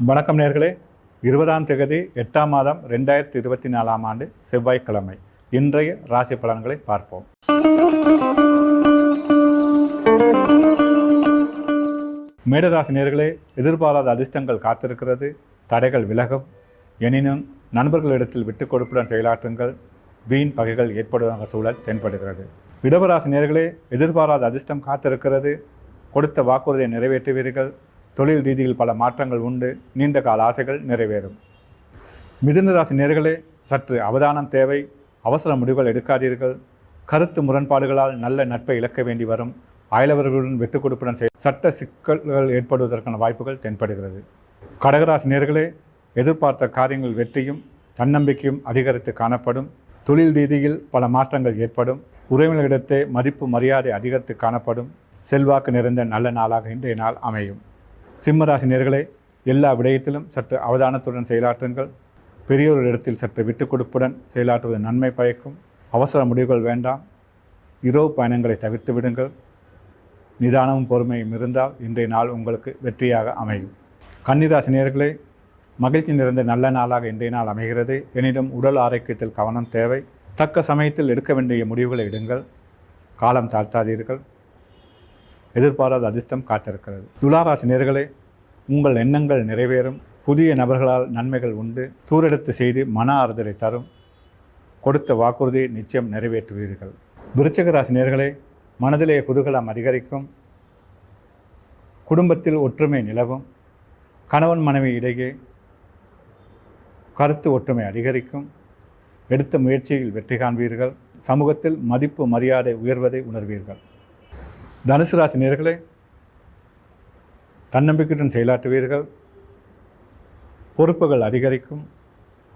வணக்கம் நேர்களே. இருபதாம் தேதி எட்டாம் மாதம் ரெண்டாயிரத்தி இருபத்தி நாலாம் ஆண்டு செவ்வாய்க்கிழமை. இன்றைய ராசி பலன்களை பார்ப்போம். மேடராசி நேர்களே எதிர்பாராத அதிர்ஷ்டங்கள் காத்திருக்கிறது. தடைகள் விலகும். எனினும் நண்பர்களிடத்தில் விட்டுக் கொடுப்புடன் செயலாற்றுங்கள். வீண் பகைகள் ஏற்படுவதாக சூழல் தென்படுகிறது. இடவராசி நேர்களே எதிர்பாராத அதிர்ஷ்டம் காத்திருக்கிறது. கொடுத்த வாக்குறுதியை நிறைவேற்றுவீர்கள். தொழில் ரீதியில் பல மாற்றங்கள் உண்டு. நீண்ட கால ஆசைகள் நிறைவேறும். மிதுன ராசி நேர்களே சற்று அவதானம் தேவை. அவசர முடிவுகள் எடுக்காதீர்கள். கருத்து முரண்பாடுகளால் நல்ல நட்பை இழக்க வேண்டி வரும். அயலவர்களுடன் விட்டுக் கொடுப்புடன் செய். சட்ட சிக்கல்கள் ஏற்படுவதற்கான வாய்ப்புகள் தென்படுகிறது. கடகராசி நேர்களே எதிர்பார்த்த காரியங்கள் வெற்றியும் தன்னம்பிக்கையும் அதிகரித்து காணப்படும். தொழில் ரீதியில் பல மாற்றங்கள் ஏற்படும். உறவினர்களிடத்தே மதிப்பு மரியாதை அதிகரித்து காணப்படும். செல்வாக்கு நிறைந்த நல்ல நாளாக இன்றைய நாள் அமையும். சிம்மராசி நேர்களே எல்லா விடயத்திலும் சற்று அவதானத்துடன் செயலாற்றுங்கள். பெரியோரிடத்தில் சற்று விட்டுக் கொடுப்புடன் செயலாற்றுவது நன்மை பயக்கும். அவசர முடிவுகள் வேண்டாம். இரவு பயணங்களை தவிர்த்து விடுங்கள். நிதானமும் பொறுமையும் இருந்தால் இன்றைய நாள் உங்களுக்கு வெற்றியாக அமையும். கன்னிராசி நேர்களே மகிழ்ச்சி நிறைந்த நல்ல நாளாக இன்றைய நாள் அமைகிறது. எனினும் உடல் ஆரோக்கியத்தில் கவனம் தேவை. தக்க சமயத்தில் எடுக்க வேண்டிய முடிவுகளை எடுங்கள். காலம் தாழ்த்தாதீர்கள். எதிர்பாராத அதிர்ஷ்டம் காத்திருக்கிறது. துளாராசி நேர்களே உங்கள் எண்ணங்கள் நிறைவேறும். புதிய நபர்களால் நன்மைகள் உண்டு. தூரெடுத்து செய்து மன ஆறுதலை தரும். கொடுத்த வாக்குறுதியை நிச்சயம் நிறைவேற்றுவீர்கள். விருச்சக ராசி நேர்களே மனதிலே குதூகலம் அதிகரிக்கும். குடும்பத்தில் ஒற்றுமை நிலவும். கணவன் மனைவி இடையே கருத்து ஒற்றுமை அதிகரிக்கும். எடுத்த முயற்சியில் வெற்றி காண்பீர்கள். சமூகத்தில் மதிப்பு மரியாதை உயர்வதை உணர்வீர்கள். தனுசு ராசி நேர்களே தன்னம்பிக்கையுடன் செயலாற்றுவீர்கள். பொறுப்புகள் அதிகரிக்கும்.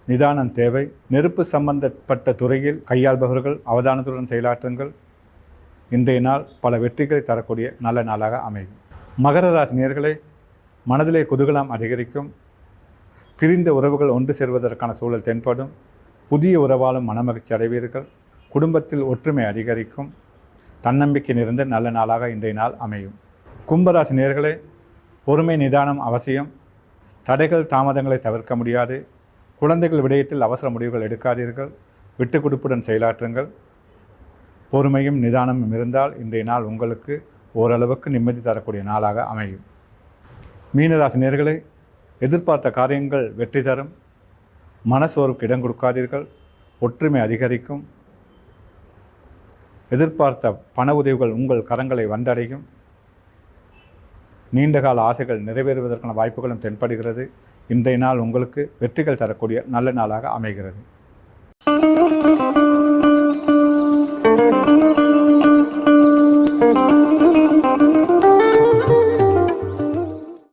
நிதானம் தேவை. நெருப்பு சம்பந்தப்பட்ட துறையில் கையாள்பவர்கள் அவதானத்துடன் செயலாற்றுங்கள். இன்றைய நாள் பல வெற்றிகளை தரக்கூடிய நல்ல நாளாக அமையும். மகர ராசி நேர்களே மனதிலே குதூகலம் அதிகரிக்கும். பிரிந்த உறவுகள் ஒன்று சேர்வதற்கான சூழல் தென்படும். புதிய உறவாலும் மனமகிழ்ச்சி அடைவீர்கள். குடும்பத்தில் ஒற்றுமை அதிகரிக்கும். தன்னம்பிக்கை நிறைந்த நல்ல நாளாக இன்றைய நாள் அமையும். கும்பராசி நேர்களே பொறுமை நிதானம் அவசியம். தடைகள் தாமதங்களை தவிர்க்க முடியாது. குழந்தைகள் விடயத்தில் அவசர முடிவுகள் எடுக்காதீர்கள். விட்டு கொடுப்புடன் செயலாற்றுங்கள். பொறுமையும் நிதானமும் இருந்தால் இன்றைய நாள் உங்களுக்கு ஓரளவுக்கு நிம்மதி தரக்கூடிய நாளாக அமையும். மீனராசி நேர்களே எதிர்பார்த்த காரியங்கள் வெற்றி தரும். மனசோர்வுக்கு இடம் கொடுக்காதீர்கள். ஒற்றுமை அதிகரிக்கும். எதிர்பார்த்த பண உதவிகள் உங்கள் கரங்களை வந்தடையும். நீண்டகால ஆசைகள் நிறைவேறுவதற்கான வாய்ப்புகளும் தென்படுகிறது. இன்றைய நாள் உங்களுக்கு வெற்றிகள் தரக்கூடிய நல்ல நாளாக அமைகிறது.